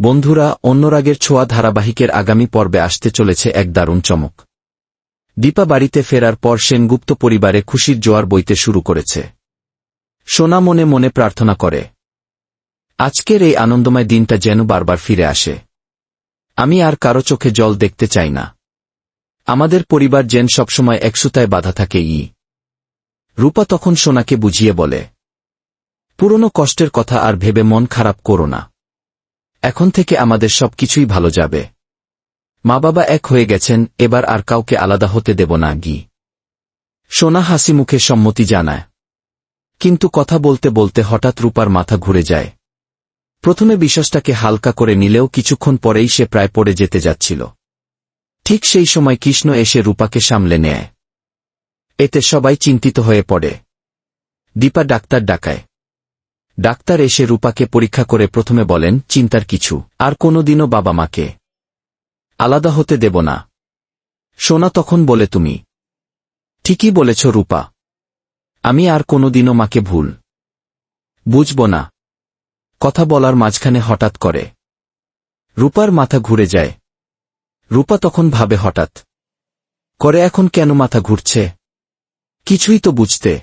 বন্ধুরা, অন্যরাগের ছোঁয়া ধারাবাহিকের আগামী পর্বে আসতে চলেছে এক দারুণ চমক। দীপা বাড়িতে ফেরার পর সেনগুপ্ত পরিবারে খুশির জোয়ার বইতে শুরু করেছে। সোনা মনে মনে প্রার্থনা করে, আজকের এই আনন্দময় দিনটা যেন বারবার ফিরে আসে। আমি আর কারও চোখে জল দেখতে চাই না। আমাদের পরিবার যেন সবসময় একসুতায় বাধা থাকে। ই। রূপা তখন সোনাকে বুঝিয়ে বলে, পুরনো কষ্টের কথা আর ভেবে মন খারাপ করো না। এখন থেকে আমাদের সবকিছুই ভালো যাবে। মা বাবা এক হয়ে গেছেন, এবার আর কাউকে আলাদা হতে দেব না, গি। সোনা হাসি মুখে সম্মতি জানায়। কিন্তু কথা বলতে বলতে হঠাৎ রূপার মাথা ঘুরে যায়। প্রথমে বিশ্বাসটাকে হালকা করে নিলেও কিছুক্ষণ পরেই সে প্রায় পড়ে যেতে যাচ্ছিল। ঠিক সেই সময় কৃষ্ণ এসে রূপাকে সামলে নেয়। এতে সবাই চিন্তিত হয়ে পড়ে। দীপা ডাক্তার ডাকায়। ডাক্তার এসে রূপাকে পরীক্ষা করে প্রথমে বলেন, চিন্তার কিছু। আর কোনোদিনও বাবা মাকে আলাদা হতে দেব না। সোনা তখন বলে, তুমি ঠিকই বলেছ রূপা। আমি আর কোনোদিনও মাকে ভুল বুঝব না। কথা বলার মাঝখানে হঠাৎ করে রূপার মাথা ঘুরে যায়। রূপা তখন ভাবে, হঠাৎ করে এখন কেন মাথা ঘুরছে? কিছুই তো বুঝতে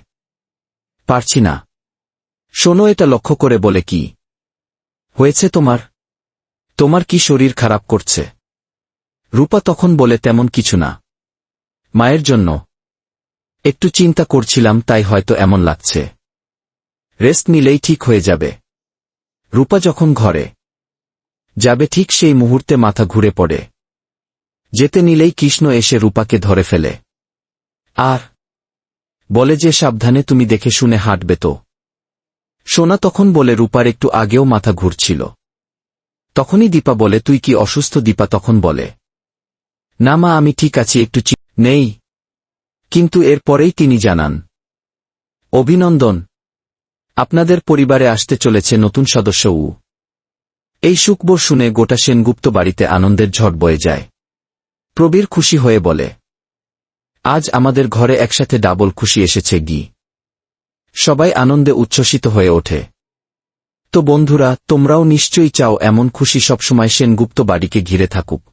পারছি না। শোনো, এটা লক্ষ্য করে বলে কি? হয়েছে তোমার? তোমার কি শরীর খারাপ করছে? রূপা তখন বলে, তেমন কিছু না। মায়ের জন্য। একটু চিন্তা করছিলাম, তাই হয়তো এমন লাগছে। রেস্ট নিলেই ঠিক হয়ে যাবে। রূপা যখন ঘরে যাবে, ঠিক সেই মুহূর্তে মাথা ঘুরে পড়ে। যেতে নিলেই কৃষ্ণ এসে রূপাকে ধরে ফেলে। আর বলে যে, সাবধানে তুমি দেখে শুনে হাঁটবে তো। সোনা তখন বলে, রূপার একটু আগেও মাথা ঘুরছিল। তখনই দীপা বলে, তুই কি অসুস্থ? দীপা তখন বলে, না মা, আমি ঠিক আছি, একটু নেই। কিন্তু এর পরেই তিনি জানান, অভিনন্দন, আপনাদের পরিবারে আসতে চলেছে নতুন সদস্য উ। এই সুখবর শুনে গোটা সেনগুপ্ত বাড়িতে আনন্দের ঝড় বয়ে যায়। প্রবীর খুশি হয়ে বলে, আজ আমাদের ঘরে একসাথে ডাবল খুশি এসেছে গি। সবাই আনন্দে উচ্ছ্বসিত হয়ে ওঠে। তো বন্ধুরা, তোমরাও নিশ্চয়ই চাও এমন খুশি সবসময় সেনগুপ্ত বাড়িকে ঘিরে থাকুক।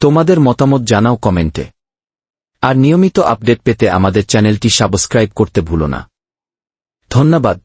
তোমাদের মতামত জানাও কমেন্টে। আর নিয়মিত আপডেট পেতে আমাদের চ্যানেলটি সাবস্ক্রাইব করতে ভুলো না। ধন্যবাদ।